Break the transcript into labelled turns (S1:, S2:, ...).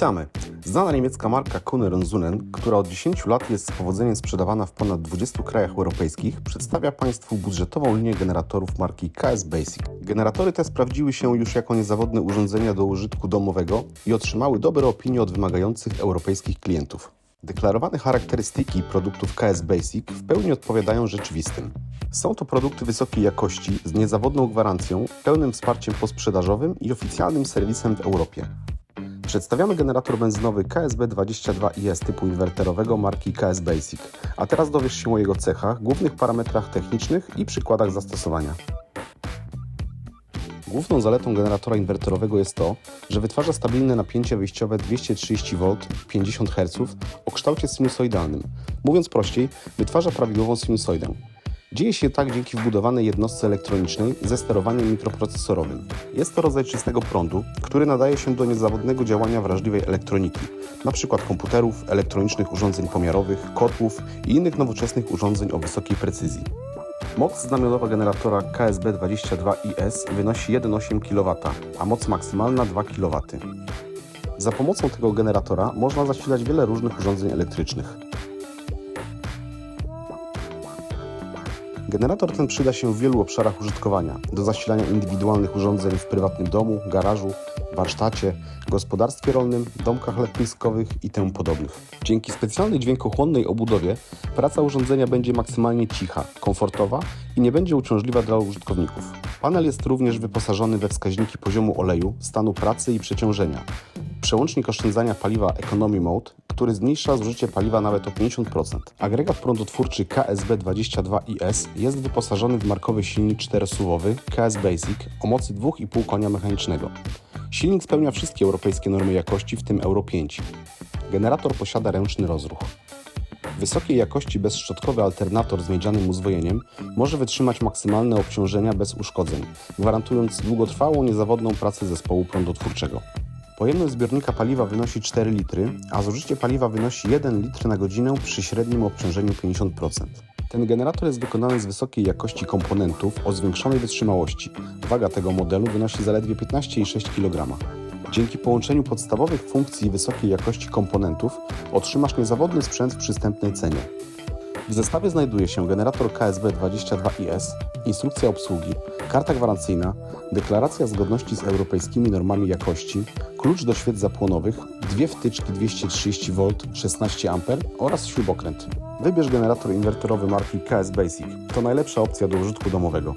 S1: Witamy! Znana niemiecka marka Kuhn Zunen, która od 10 lat jest z powodzeniem sprzedawana w ponad 20 krajach europejskich, przedstawia Państwu budżetową linię generatorów marki KS Basic. Generatory te sprawdziły się już jako niezawodne urządzenia do użytku domowego i otrzymały dobre opinie od wymagających europejskich klientów. Deklarowane charakterystyki produktów KS Basic w pełni odpowiadają rzeczywistym. Są to produkty wysokiej jakości z niezawodną gwarancją, pełnym wsparciem posprzedażowym i oficjalnym serwisem w Europie. Przedstawiamy generator benzynowy KSB22IS typu inwerterowego marki KS Basic. A teraz dowiesz się o jego cechach, głównych parametrach technicznych i przykładach zastosowania. Główną zaletą generatora inwerterowego jest to, że wytwarza stabilne napięcie wyjściowe 230 V 50 Hz o kształcie sinusoidalnym. Mówiąc prościej, wytwarza prawidłową sinusoidę. Dzieje się tak dzięki wbudowanej jednostce elektronicznej ze sterowaniem mikroprocesorowym. Jest to rodzaj czystego prądu, który nadaje się do niezawodnego działania wrażliwej elektroniki, np. komputerów, elektronicznych urządzeń pomiarowych, kotłów i innych nowoczesnych urządzeń o wysokiej precyzji. Moc znamionowa generatora KSB22IS wynosi 1,8 kW, a moc maksymalna 2 kW. Za pomocą tego generatora można zasilać wiele różnych urządzeń elektrycznych. Generator ten przyda się w wielu obszarach użytkowania. Do zasilania indywidualnych urządzeń w prywatnym domu, garażu, warsztacie, gospodarstwie rolnym, domkach letniskowych i tym podobnych. Dzięki specjalnej dźwiękochłonnej obudowie praca urządzenia będzie maksymalnie cicha, komfortowa i nie będzie uciążliwa dla użytkowników. Panel jest również wyposażony we wskaźniki poziomu oleju, stanu pracy i przeciążenia. Przełącznik oszczędzania paliwa Economy Mode, który zmniejsza zużycie paliwa nawet o 50%. Agregat prądotwórczy KSB22IS jest wyposażony w markowy silnik 4-suwowy KS Basic o mocy 2,5 konia mechanicznego. Silnik spełnia wszystkie europejskie normy jakości, w tym Euro 5. Generator posiada ręczny rozruch. Wysokiej jakości bezszczotkowy alternator z miedzianym uzwojeniem może wytrzymać maksymalne obciążenia bez uszkodzeń, gwarantując długotrwałą, niezawodną pracę zespołu prądotwórczego. Pojemność zbiornika paliwa wynosi 4 litry, a zużycie paliwa wynosi 1 litr na godzinę przy średnim obciążeniu 50%. Ten generator jest wykonany z wysokiej jakości komponentów o zwiększonej wytrzymałości. Waga tego modelu wynosi zaledwie 15,6 kg. Dzięki połączeniu podstawowych funkcji i wysokiej jakości komponentów otrzymasz niezawodny sprzęt w przystępnej cenie. W zestawie znajduje się generator KSB22IS, instrukcja obsługi, karta gwarancyjna, deklaracja zgodności z europejskimi normami jakości, klucz do świec zapłonowych, dwie wtyczki 230 V 16 A oraz śrubokręt. Wybierz generator inwerterowy marki KS Basic. To najlepsza opcja do użytku domowego.